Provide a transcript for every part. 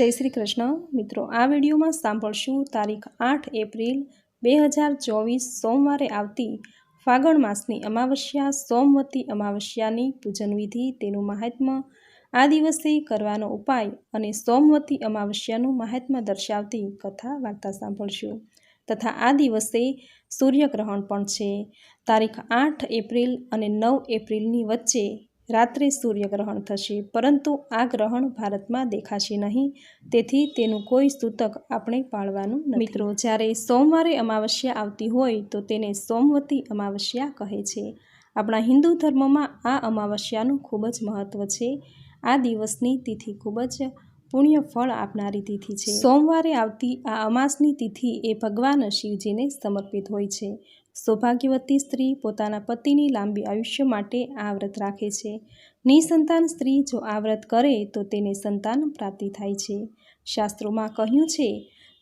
જય શ્રી કૃષ્ણ. મિત્રો, આ વિડીયોમાં સાંભળશું તારીખ આઠ એપ્રિલ બે હજાર ચોવીસ સોમવારે આવતી ફાગણ માસની અમાવસ્યા, સોમવતી અમાવસ્યાની પૂજન વિધિ, તેનું મહાત્મ્ય આ દિવસે કરવાનો ઉપાય અને સોમવતી અમાવસ્યાનું મહાત્મ્ય દર્શાવતી કથા વાર્તા સાંભળશું. તથા આ દિવસે સૂર્યગ્રહણ પણ છે. તારીખ આઠ એપ્રિલ અને નવ એપ્રિલની વચ્ચે રાત્રે સૂર્યગ્રહણ થશે, પરંતુ આ ગ્રહણ ભારતમાં દેખાશે નહીં. તેથી તેનું કોઈ સૂતક આપણે પાળવાનું મિત્રો, જ્યારે સોમવારે અમાવસ્યા આવતી હોય, તો તેને સોમવતી અમાવસ્યા કહે છે. આપણા હિન્દુ ધર્મમાં આ અમાવસ્યાનું ખૂબ જ મહત્ત્વ છે. આ દિવસની તિથિ ખૂબ જ પુણ્ય ફળ આપનારી તિથિ છે. સોમવારે આવતી આ અમાસની તિથિ એ ભગવાન શિવજીને સમર્પિત હોય છે. સૌભાગ્યવતી સ્ત્રી પોતાના પતિની લાંબી આયુષ્ય માટે આ વ્રત રાખે છે. નિસંતાન સ્ત્રી જો આ વ્રત કરે તો તેને સંતાન પ્રાપ્તિ થાય છે. શાસ્ત્રોમાં કહ્યું છે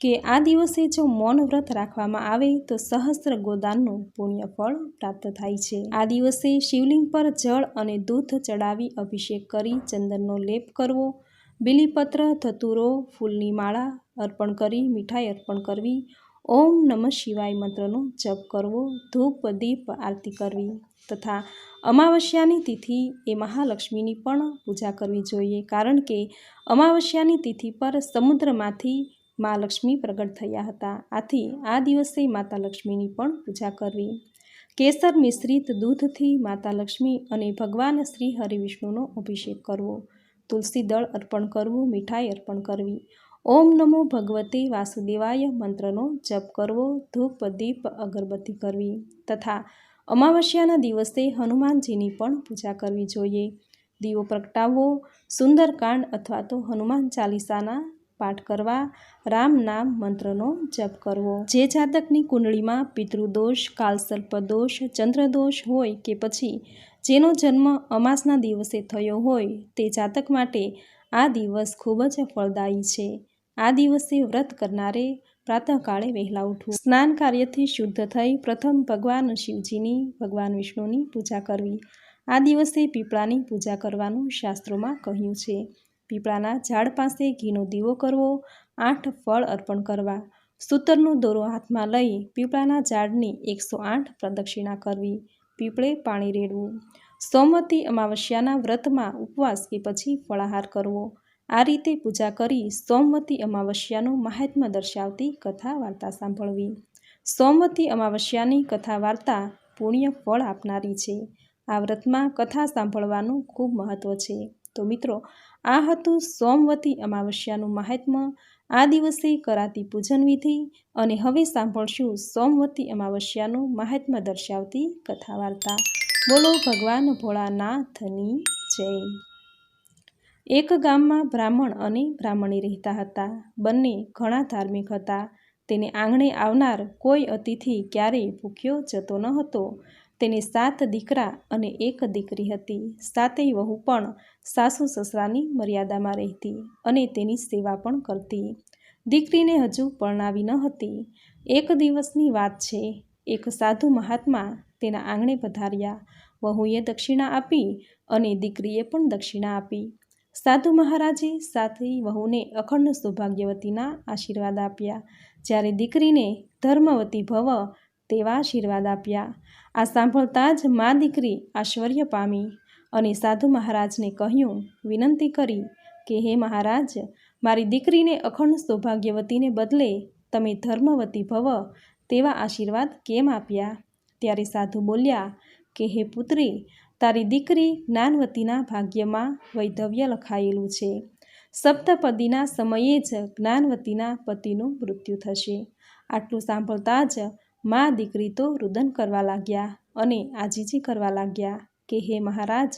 કે આ દિવસે જો મૌન વ્રત રાખવામાં આવે તો સહસ્ત્ર ગોદાનનું પુણ્યફળ પ્રાપ્ત થાય છે. આ દિવસે શિવલિંગ પર જળ અને દૂધ ચડાવી અભિષેક કરી ચંદનનો લેપ કરવો, બિલીપત્ર, ધતુરો, ફૂલની માળા અર્પણ કરી, મીઠાઈ અર્પણ કરવી ઓમ નમઃ શિવાય મંત્રનો જપ કરવો, ધૂપ, દીપ, આરતી કરવી તથા અમાવસ્યાની તિથિ એ મહાલક્ષ્મીની પણ પૂજા કરવી જોઈએ કારણ કે અમાવસ્યાની તિથિ પર સમુદ્રમાંથી મા લક્ષ્મી પ્રગટ થયા હતા. આથી આ દિવસે માતા લક્ષ્મીની પણ પૂજા કરવી. કેસર મિશ્રિત દૂધથી માતા લક્ષ્મી અને ભગવાન શ્રી હરિવિષ્ણુનો અભિષેક કરવો. તુલસી દળ અર્પણ કરવું, મીઠાઈ અર્પણ કરવી. ઓમ નમો ભગવતી વાસુદેવાય મંત્રનો જપ કરવો, ધૂપ, દીપ, અગરબત્તી કરવી તથા અમાવસ્યાના દિવસે હનુમાનજીની પણ પૂજા કરવી જોઈએ. દીવો પ્રગટાવવો સુંદરકાંડ અથવા તો હનુમાન ચાલીસાના પાઠ કરવા, રામ નામ મંત્રનો જપ કરવો. જે જાતકની કુંડળીમાં પિતૃદોષ, કાલસર્પદોષ, ચંદ્રદોષ હોય કે પછી જેનો જન્મ અમાસના દિવસે થયો હોય તે જાતક માટે આ દિવસ ખૂબ જ ફળદાયી છે. આ દિવસે વ્રત કરનારે પ્રાતઃકાળે વહેલા ઉઠવું. સ્નાન કાર્યથી શુદ્ધ થઈ પ્રથમ ભગવાન શિવજીની, ભગવાન વિષ્ણુની પૂજા કરવી. આ દિવસે પીપળાની પૂજા કરવાનું શાસ્ત્રોમાં કહ્યું છે. પીપળાના ઝાડ પાસે ઘીનો દીવો કરવો, આઠ ફળ અર્પણ કરવા. સૂતરનો દોરો હાથમાં લઈ પીપળાના ઝાડની એકસો આઠ પ્રદક્ષિણા કરવી. પીપળે પાણી રેડવું. સોમવતી અમાવસ્યાના વ્રતમાં ઉપવાસ કે પછી ફળાહાર કરવો. આ રીતે પૂજા કરી સોમવતી અમાવસ્યાનું મહાત્મ્ય દર્શાવતી કથા વાર્તા સાંભળવી. સોમવતી અમાવસ્યાની કથા વાર્તા પુણ્ય ફળ આપનારી છે. આ વ્રતમાં કથા સાંભળવાનું ખૂબ મહત્ત્વ છે. તો મિત્રો, આ હતું સોમવતી અમાવસ્યાનું મહાત્મ્ય. આ દિવસે કરાતી પૂજન વિધિ અને હવે સાંભળશું સોમવતી અમાવસ્યાનું મહાત્મ્ય દર્શાવતી કથા વાર્તા. બોલો ભગવાન ભોળાનાથની જય. એક ગામમાં બ્રાહ્મણ અને બ્રાહ્મણી રહેતા હતા. બંને ઘણા ધાર્મિક હતા. તેને આંગણે આવનાર કોઈ અતિથિ ક્યારેય ભૂખ્યો જતો ન હતો. તેને સાત દીકરા અને એક દીકરી હતી. સાતેય વહુ પણ સાસુ સસરાની મર્યાદામાં રહેતી અને તેની સેવા પણ કરતી. દીકરીને હજુ પરણાવી ન હતી. એક દિવસની વાત છે. એક સાધુ મહાત્મા તેના આંગણે પધાર્યા. વહુએ દક્ષિણા આપી અને દીકરીએ પણ દક્ષિણા આપી. સાધુ મહારાજે સાથી વહુને અખંડ સૌભાગ્યવતીના આશીર્વાદ આપ્યા. જ્યારે દીકરીને ધર્મવતી ભવ તેવા આશીર્વાદ આપ્યા. આ સાંભળતા જ મા દીકરી આશ્ચર્ય પામી અને સાધુ મહારાજને કહ્યું, વિનંતી કરી કે હે મહારાજ, મારી દીકરીને અખંડ સૌભાગ્યવતીને બદલે તમે ધર્મવતી ભવ તેવા આશીર્વાદ કેમ આપ્યા? ત્યારે સાધુ બોલ્યા કે, હે પુત્રી તારી દીકરી જ્ઞાનવતીના ભાગ્યમાં વૈધવ્ય લખાયેલું છે. સપ્તપદીના સમયે જ જ્ઞાનવતીના પતિનું મૃત્યુ થશે. આટલું સાંભળતા જ મા દીકરી તો રુદન કરવા લાગ્યા અને આજીજી કરવા લાગ્યા કે, હે મહારાજ,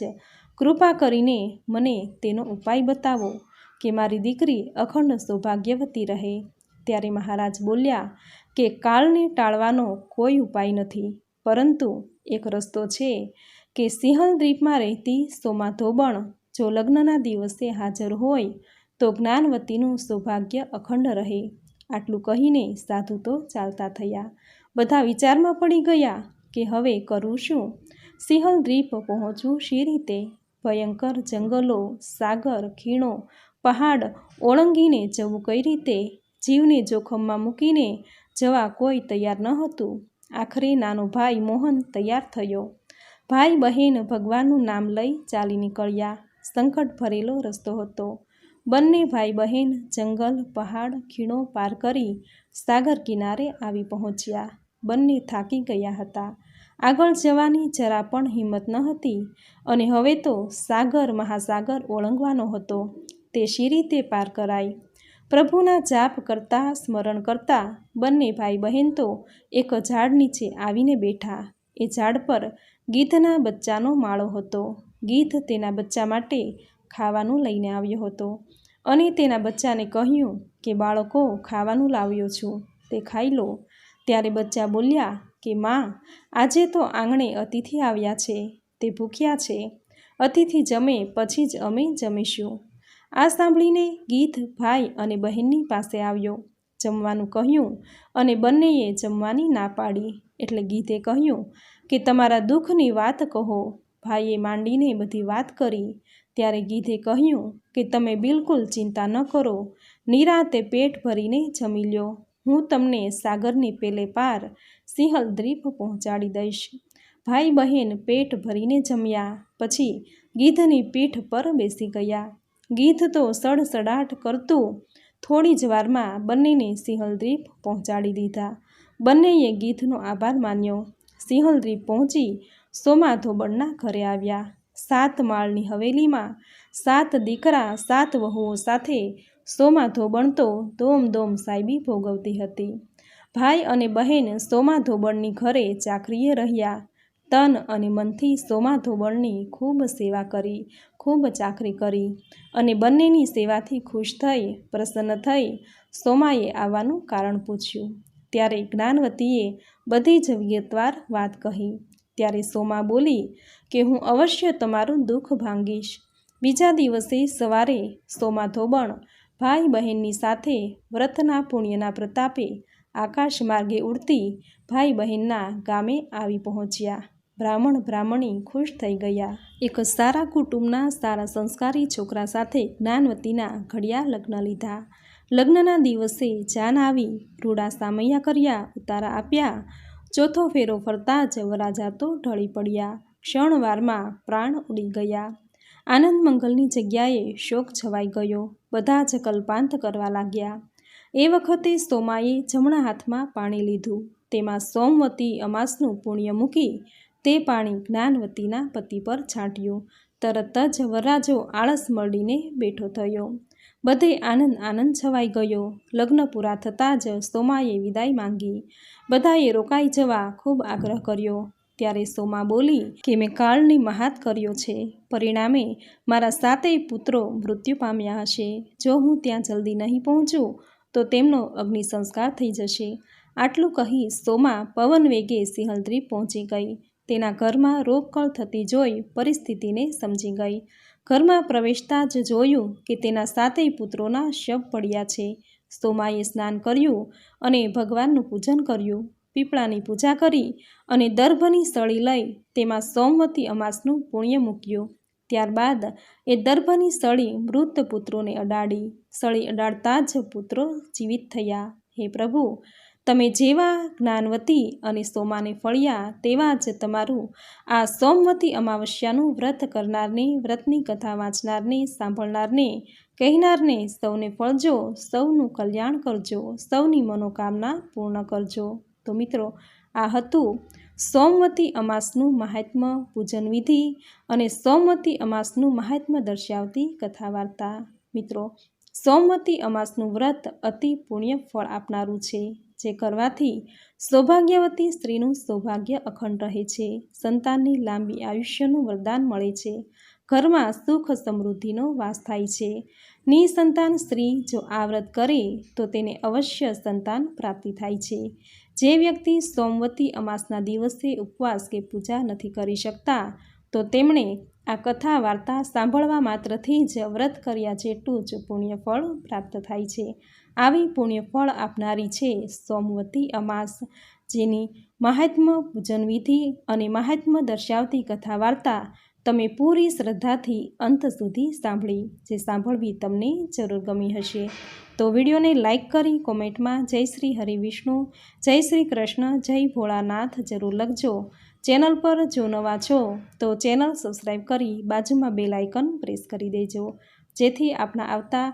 કૃપા કરીને મને તેનો ઉપાય બતાવો કે મારી દીકરી અખંડ સૌભાગ્યવતી રહે. ત્યારે મહારાજ બોલ્યા કે, કાળને ટાળવાનો કોઈ ઉપાય નથી, પરંતુ એક રસ્તો છે. કે સિંહલ દ્વીપમાં રહેતી સોમા ધોબણ જો લગ્નના દિવસે હાજર હોય, તો જ્ઞાનવતીનું સૌભાગ્ય અખંડ રહે. આટલું કહીને સાધુ તો ચાલતા થયા. બધા વિચારમાં પડી ગયા કે હવે કરવું શું? સિંહલ દ્વીપ પહોંચવું શી રીતે? ભયંકર જંગલો, સાગર, ખીણો, પહાડ ઓળંગીને જવું કઈ રીતે? જીવને જોખમમાં મૂકીને જવા કોઈ તૈયાર ન હતું. આખરે નાનો ભાઈ મોહન તૈયાર થયો. ભાઈ બહેન ભગવાનનું નામ લઈ ચાલી નીકળ્યા. સંકટ ભરેલો રસ્તો હતો. બંને ભાઈ બહેન જંગલ, પહાડ, ખીણો પાર કરી સાગર કિનારે આવી પહોંચ્યા. બંને થાકી ગયા હતા. આગળ જવાની જરા પણ હિંમત ન હતી અને હવે તો સાગર, મહાસાગર ઓળંગવાનો હતો. તે શી રીતે પાર કરાય? પ્રભુના જાપ કરતા, સ્મરણ કરતા બંને ભાઈ બહેન તો એક ઝાડ નીચે આવીને બેઠા. એ ઝાડ પર ગીધના બચ્ચાનો માળો હતો. ગીધ તેના બચ્ચા માટે ખાવાનું લઈને આવ્યો હતો અને તેના બચ્ચાને કહ્યું કે, બાળકો, ખાવાનું લાવ્યો છું. તે ખાઈ લો. ત્યારે બચ્ચા બોલ્યા કે, માં, આજે તો આંગણે અતિથિ આવ્યા છે. તે ભૂખ્યા છે. અતિથિ જમે, પછી જ અમે જમીશું. આ સાંભળીને ગીધ ભાઈ અને બહેનની પાસે આવ્યો. જમવાનું કહ્યું અને બંનેએ જમવાની ના પાડી. એટલે ગીધે કહ્યું કે તમારા દુઃખની વાત કહો. ભાઈએ માંડીને બધી વાત કરી. ત્યારે ગીધે કહ્યું કે તમે બિલકુલ ચિંતા ન કરો. નિરાતે પેટ ભરીને જમી લ્યો. હું તમને સાગરની પેલે પાર સિંહલ દ્વીપ પહોંચાડી દઈશ. ભાઈ બહેન પેટ ભરીને જમ્યા. પછી ગીધની પીઠ પર બેસી ગયા. ગીધ તો સડસડાટ કરતું થોડી જ વારમાં બંનેને સિંહલ દ્વીપ પહોંચાડી દીધા. બંનેએ ગીધનો આભાર માન્યો. સિંહલ દ્વીપ પહોંચી સોમા ધોબણના ઘરે આવ્યા. સાત માળની હવેલીમાં સાત દીકરા, સાત વહુઓ સાથે સોમા ધોબણ તો ધોમ ધોમ સાહેબી ભોગવતી હતી. ભાઈ અને બહેન સોમા ધોબણની ઘરે ચાકરીએ રહ્યા. તન અને મનથી સોમા ધોબણની ખૂબ સેવા કરી, ખૂબ ચાકરી કરી અને બંનેની સેવાથી ખુશ થઈ, પ્રસન્ન થઈ સોમાએ આવવાનું કારણ પૂછ્યું. ત્યારે જ્ઞાનવતીએ બધી જ વિગતવાર વાત કહી. ત્યારે સોમા બોલી કે, હું અવશ્ય તમારું દુઃખ ભાંગીશ. બીજા દિવસે સવારે સોમા ધોબણ ભાઈ બહેનની સાથે વ્રતના પુણ્યના પ્રતાપે આકાશ માર્ગે ઉડતી ભાઈ બહેનના ગામે આવી પહોંચ્યા. બ્રાહ્મણ બ્રાહ્મણી ખુશ થઈ ગયા. એક સારા કુટુંબના સારા સંસ્કારી છોકરા સાથે જ્ઞાનવતીના ઘડિયા લગ્ન લીધા. લગ્નના દિવસે જાન આવી, રૂડા સામૈયા કર્યા, ઉતારા આપ્યા. ચોથો ફેરો ફરતા જ વરાજા તો ઢળી પડ્યા. ક્ષણવારમાં પ્રાણ ઉડી ગયા. આનંદ મંગલની જગ્યાએ શોક છવાઈ ગયો. બધા જ કલ્પાંત કરવા લાગ્યા. એ વખતે સોમાએ જમણા હાથમાં પાણી લીધું. તેમાં સોમવતી અમાસનું પુણ્ય મૂકી તે પાણી જ્ઞાનવતીના પતિ પર છાંટ્યું. તરત જ વરરાજો આળસ મળીને બેઠો થયો. બધે આનંદ આનંદ છવાઈ ગયો. લગ્ન પૂરા થતાં જ સોમાએ વિદાય માંગી. બધાએ રોકાઈ જવા ખૂબ આગ્રહ કર્યો. ત્યારે સોમા બોલી કે મેં કાળની મહાત કર્યો છે. પરિણામે મારા સાતેય પુત્રો મૃત્યુ પામ્યા હશે. જો હું ત્યાં જલ્દી નહીં પહોંચું, તો તેમનો અગ્નિ સંસ્કાર થઈ જશે. આટલું કહી સોમા પવન વેગે સિંહલદ્રી પહોંચી ગઈ. તેના ઘરમાં રોગકળ થતી જોઈ પરિસ્થિતિને સમજી ગઈ. ઘરમાં પ્રવેશતા જ જોયું કે તેના સાતેય પુત્રોના શવ પડ્યા છે. સોમાએ સ્નાન કર્યું અને ભગવાનનું પૂજન કર્યું. પીપળાની પૂજા કરી અને દર્ભની સળી લઈ તેમાં સોમવતી અમાસનું પુણ્ય મૂક્યું. ત્યારબાદ એ દર્ભની સળી મૃત પુત્રોને અડાડી. સળી અડાડતા જ પુત્રો જીવિત થયા. હે પ્રભુ તમે જેવા જ્ઞાનવતી અને સોમાને ફળ્યા તેવા જ તમારું આ સોમવતી અમાવસ્યાનું વ્રત કરનારને, વ્રતની કથા વાંચનારને, સાંભળનારને, કહેનારને સૌને ફળજો, સૌનું કલ્યાણ કરજો, સૌની મનોકામના પૂર્ણ કરજો. તો મિત્રો, આ હતું સોમવતી અમાસનું મહાત્મ્ય પૂજન વિધિ અને સોમવતી અમાસનું મહાત્મ્ય દર્શાવતી કથા વાર્તા મિત્રો, સોમવતી અમાસનું વ્રત અતિ પુણ્ય ફળ આપનારું છે. જે કરવાથી સૌભાગ્યવતી સ્ત્રીનું સૌભાગ્ય અખંડ રહે છે. સંતાનની લાંબી આયુષ્યનું વરદાન મળે છે. ઘરમાં સુખ સમૃદ્ધિનો વાસ થાય છે. નિસંતાન સ્ત્રી જો આ વ્રત કરે, તો તેને અવશ્ય સંતાન પ્રાપ્તિ થાય છે. જે વ્યક્તિ સોમવતી અમાસના દિવસે ઉપવાસ કે પૂજા નથી કરી શકતા, તો તેમણે આ કથા વાર્તા સાંભળવા માત્રથી જ વ્રત કર્યા જેટલું જ પુણ્યફળ પ્રાપ્ત થાય છે. આવી પુણ્યફળ આપનારી છે. સોમવતી અમાસ, જેની મહાત્મ પૂજન વિધિ અને મહાત્મ્ય દર્શાવતી કથા વાર્તા તમે પૂરી શ્રદ્ધાથી અંત સુધી સાંભળી, જે સાંભળવી તમને જરૂર ગમી હશે. તો વિડીયોને લાઇક કરી કોમેન્ટમાં જય શ્રી હરિ વિષ્ણુ, જય શ્રી કૃષ્ણ, જય ભોળાનાથ જરૂર લખજો. ચેનલ પર જો નવા છો, તો ચેનલ સબસ્ક્રાઈબ કરી બાજુમાં બેલ આઇકન પ્રેસ કરી દેજો. જેથી આપણા આવતા